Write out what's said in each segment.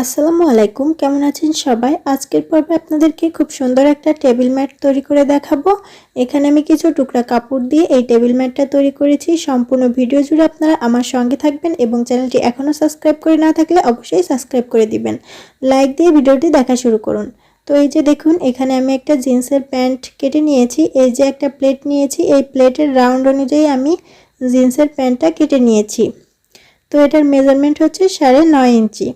আসসালামু আলাইকুম, কেমন আছেন সবাই? আজকের পর্বে আপনাদেরকে খুব সুন্দর একটা টেবিল ম্যাট তৈরি করে দেখাবো। এখানে আমি কিছু টুকরা কাপড় দিয়ে এই টেবিল ম্যাটটা তৈরি করেছি। সম্পূর্ণ ভিডিও জুড়ে আপনারা আমার সঙ্গে থাকবেন এবং চ্যানেলটি এখনও সাবস্ক্রাইব করে না থাকলে অবশ্যই সাবস্ক্রাইব করে দিবেন। লাইক দিয়ে ভিডিওটি দেখা শুরু করুন। তো এই যে দেখুন, এখানে আমি একটা জিন্সের প্যান্ট কেটে নিয়েছি। এই যে একটা প্লেট নিয়েছি। এই প্লেটের রাউন্ড অনুযায়ী আমি জিন্সের প্যান্টটা কেটে নিয়েছি। তো এটার মেজারমেন্ট হচ্ছে সাড়ে নয় ইঞ্চি।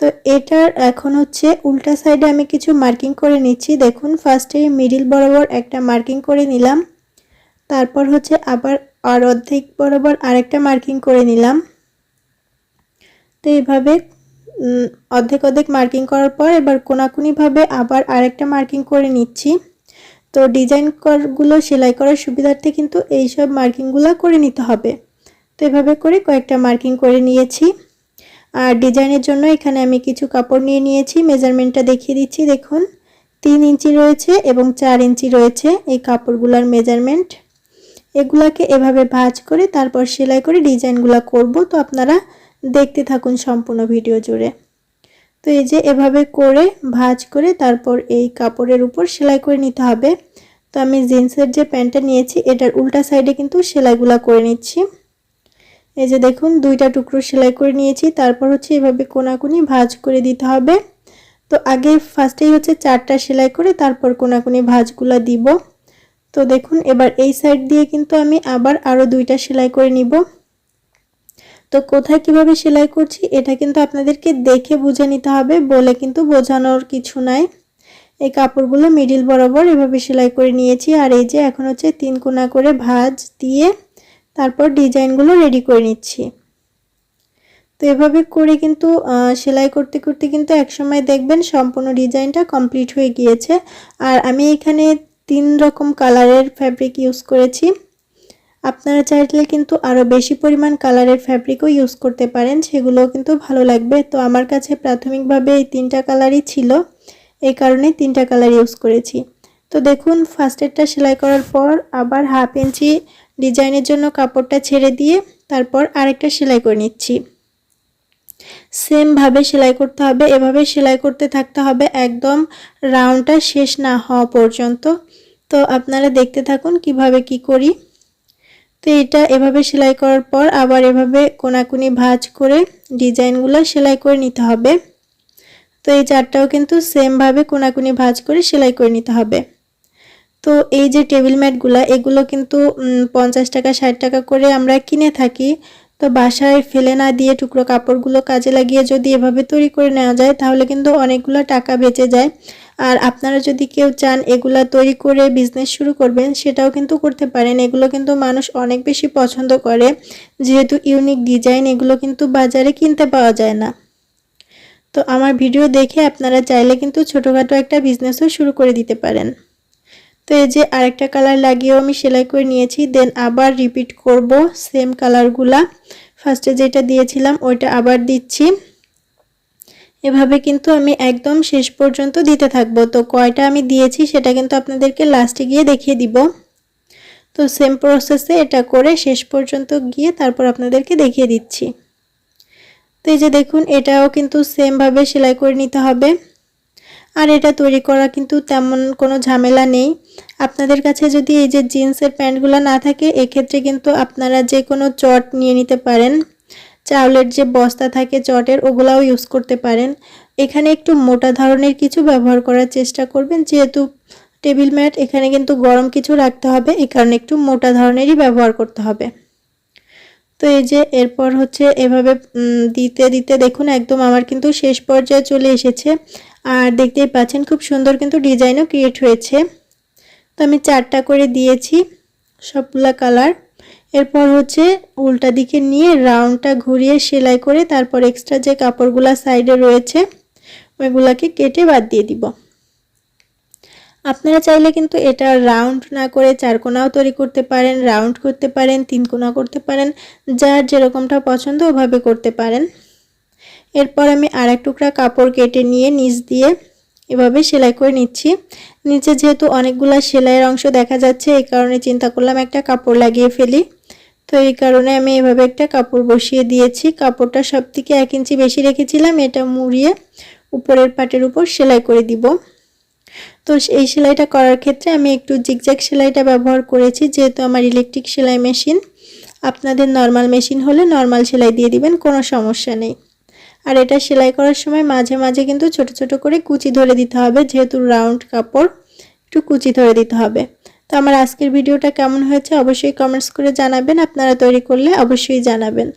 তো এটার এখন হচ্ছে উল্টা সাইডে আমি কিছু মার্কিং করে নিচ্ছি। দেখুন ফার্স্টে মিডিল বরাবর একটা মার্কিং করে নিলাম। তারপর হচ্ছে আবার আর অর্ধেক বরাবর আরেকটা মার্কিং করে নিলাম। তো এইভাবে অর্ধেক অর্ধেক মার্কিং করার পর এবার কোনাকুনিভাবে আবার আরেকটা মার্কিং করে নিচ্ছি। তো ডিজাইন করগুলো সেলাই করার সুবিধার্থে কিন্তু এইসব মার্কিংগুলো করে নিতে হবে। তো এভাবে করে কয়েকটা মার্কিং করে নিয়েছি। আর ডিজাইনের জন্য এখানে আমি কিছু কাপড় নিয়ে নিয়েছি। মেজারমেন্টটা দেখিয়ে দিচ্ছি, দেখুন। তিন ইঞ্চি রয়েছে এবং চার ইঞ্চি রয়েছে এই কাপড়গুলোর মেজারমেন্ট। এগুলাকে এভাবে ভাজ করে তারপর সেলাই করে ডিজাইনগুলো করব। তো আপনারা দেখতে থাকুন সম্পূর্ণ ভিডিও জুড়ে। তো এই যে এভাবে করে ভাজ করে তারপর এই কাপড়ের উপর সেলাই করে নিতে হবে। তো আমি জিন্সের যে প্যান্টটা নিয়েছি, এটার উল্টা সাইডে কিন্তু সেলাইগুলো করে নিচ্ছি। এই যে দেখুন, দুইটা টুকরো সেলাই করে নিয়েছি। তারপর হচ্ছে এভাবে কোনাকুনি ভাজ করে দিতে হবে। তো আগে ফার্স্টেই হচ্ছে চারটা সেলাই করে তারপর কোনাকুনি ভাজগুলো দিব। তো দেখুন, এবার এই সাইড দিয়ে কিন্তু আমি আবার আরও দুইটা সেলাই করে নিব। তো কোথায় কীভাবে সেলাই করছি, এটা কিন্তু আপনাদেরকে দেখে বুঝে নিতে হবে, বলে কিন্তু বোঝানোর কিছু নাই। এই কাপড়গুলো মিডিল বরাবর এভাবে সেলাই করে নিয়েছি। আর এই যে এখন হচ্ছে তিন কোনা করে ভাজ দিয়ে তারপর ডিজাইনগুলো রেডি করে নিচ্ছি। তো এভাবে করে কিন্তু সেলাই করতে করতে কিন্তু একসময় দেখবেন সম্পূর্ণ ডিজাইনটা কমপ্লিট হয়ে গিয়েছে। আর আমি এখানে তিন রকম কালারের ফ্যাব্রিক ইউজ করেছি। আপনারা চাইলে কিন্তু আরও বেশি পরিমাণ কালারের ফ্যাব্রিকও ইউজ করতে পারেন, সেগুলোও কিন্তু ভালো লাগবে। তো আমার কাছে প্রাথমিকভাবে এই তিনটা কালারই ছিল, এই কারণে তিনটা কালার ইউজ করেছি। তো দেখুন ফার্স্টেরটা সেলাই করার পর আবার হাফ ইঞ্চি ডিজাইনের জন্য কাপড়টা ছেড়ে দিয়ে তারপর আরেকটা সেলাই করে নিচ্ছি। সেমভাবে সেলাই করতে হবে, এভাবে সেলাই করতে থাকতে হবে একদম রাউন্ডটা শেষ না হওয়া পর্যন্ত। তো আপনারা দেখতে থাকুন কীভাবে কি করি। তো এটা এভাবে সেলাই করার পর আবার এভাবে কোনাকুনি ভাজ করে ডিজাইনগুলো সেলাই করে নিতে হবে। তো এই চারটাও কিন্তু সেমভাবে কোনাকুনি ভাজ করে সেলাই করে নিতে হবে। তো এই যে টেবিল ম্যাটগুলো এগুলো কিন্তু পঞ্চাশ টাকা, ষাট টাকা করে আমরা কিনে থাকি। তো বাসায় ফেলে না দিয়ে টুকরো কাপড়গুলো কাজে লাগিয়ে যদি এভাবে তৈরি করে নেওয়া যায়, তাহলে কিন্তু অনেকগুলো টাকা বেঁচে যায়। আর আপনারা যদি কেউ চান এগুলা তৈরি করে বিজনেস শুরু করবেন, সেটাও কিন্তু করতে পারেন। এগুলো কিন্তু মানুষ অনেক বেশি পছন্দ করে। যেহেতু ইউনিক ডিজাইন এগুলো কিন্তু বাজারে কিনতে পাওয়া যায় না। তো আমার ভিডিও দেখে আপনারা চাইলে কিন্তু ছোটোখাটো একটা বিজনেসও শুরু করে দিতে পারেন। তো এই যে আরেকটা কালার লাগিয়েও আমি সেলাই করে নিয়েছি দেন আবার রিপিট করব সেম কালারগুলা ফার্স্টে যেটা দিয়েছিলাম ওইটা আবার দিচ্ছি। এভাবে কিন্তু আমি একদম শেষ পর্যন্ত দিতে থাকব। তো কয়টা আমি দিয়েছি সেটা কিন্তু আপনাদেরকে লাস্টে গিয়ে দেখিয়ে দিব। তো সেম প্রসেসে এটা করে শেষ পর্যন্ত গিয়ে তারপর আপনাদেরকে দেখিয়ে দিচ্ছি। তো এই যে দেখুন, এটাও কিন্তু সেমভাবে সেলাই করে নিতে হবে। আর এটা তৈরি করা কিন্তু তেমন কোনো ঝামেলা নেই। আপনাদের কাছে যদি এই যে জিন্সের প্যান্টগুলো না থাকে, এক্ষেত্রে কিন্তু আপনারা যে কোনো চট নিয়ে নিতে পারেন। চাউলের যে বস্তা থাকে চটের, ওগুলাও ইউজ করতে পারেন। এখানে একটু মোটা ধরনের কিছু ব্যবহার করার চেষ্টা করবেন। যেহেতু টেবিল ম্যাট, এখানে কিন্তু গরম কিছু রাখতে হবে এই কারণে একটু মোটা ধরনেরই ব্যবহার করতে হবে। তো এই যে এরপর হচ্ছে এভাবে দিতে দিতে দেখুন, একদম আমার কিন্তু শেষ পর্যায়ে চলে এসেছে। আর দেখতেই পাচ্ছেন খুব সুন্দর কিন্তু ডিজাইনও ক্রিয়েট হয়েছে। তো আমি চারটা করে দিয়েছি সবগুলা কালার এরপর হচ্ছে উল্টা দিকে নিয়ে রাউন্ডটা ঘুরিয়ে সেলাই করে তারপর এক্সট্রা যে কাপড়গুলা সাইডে রয়েছে, ওইগুলাকে কেটে বাদ দিয়ে দিব। আপনারা চাইলে কিন্তু এটা রাউন্ড না করে চারকোনাও তৈরি করতে পারেন রাউন্ড করতে পারেন, তিন কোনা করতে পারেন, যার যেরকমটা পছন্দ ওভাবে করতে পারেন। এরপর আমি আর এক টুকরা কাপড় কেটে নিয়ে নিচ দিয়ে এভাবে সেলাই করে নিচ্ছি। নিচে যেহেতু অনেকগুলো সেলাইয়ের অংশ দেখা যাচ্ছে, এই কারণে চিন্তা করলাম একটা কাপড় লাগিয়ে ফেলি। তো এই কারণে আমি এভাবে একটা কাপড় বসিয়ে দিয়েছি। কাপড়টা সব থেকে এক ইঞ্চি বেশি রেখেছিলাম, এটা মুড়িয়ে উপরের পাটের উপর সেলাই করে দিব। তো এই সেলাইটা করার ক্ষেত্রে আমি একটু জিগজ্যাগ সেলাইটা ব্যবহার করেছি, যেহেতু আমার ইলেকট্রিক সেলাই মেশিন। আপনাদের নর্মাল মেশিন হলে নর্মাল সেলাই দিয়ে দিবেন, কোনো সমস্যা নেই। আর এটা সেলাই করার সময় মাঝে মাঝে কিন্তু ছোট ছোট করে কুচি ধরে দিতে হবে, যেহেতু রাউন্ড কাপড়, একটু কুচি ধরে দিতে হবে। তো আমার আজকের ভিডিওটা কেমন হয়েছে অবশ্যই কমেন্টস করে জানাবেন, আপনারা তৈরি করলে অবশ্যই জানাবেন।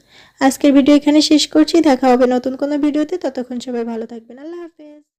আজকের ভিডিও এখানে শেষ করছি, দেখা হবে নতুন কোনো ভিডিওতে, ততক্ষণ সবাই ভালো থাকবেন, আল্লাহ হাফেজ।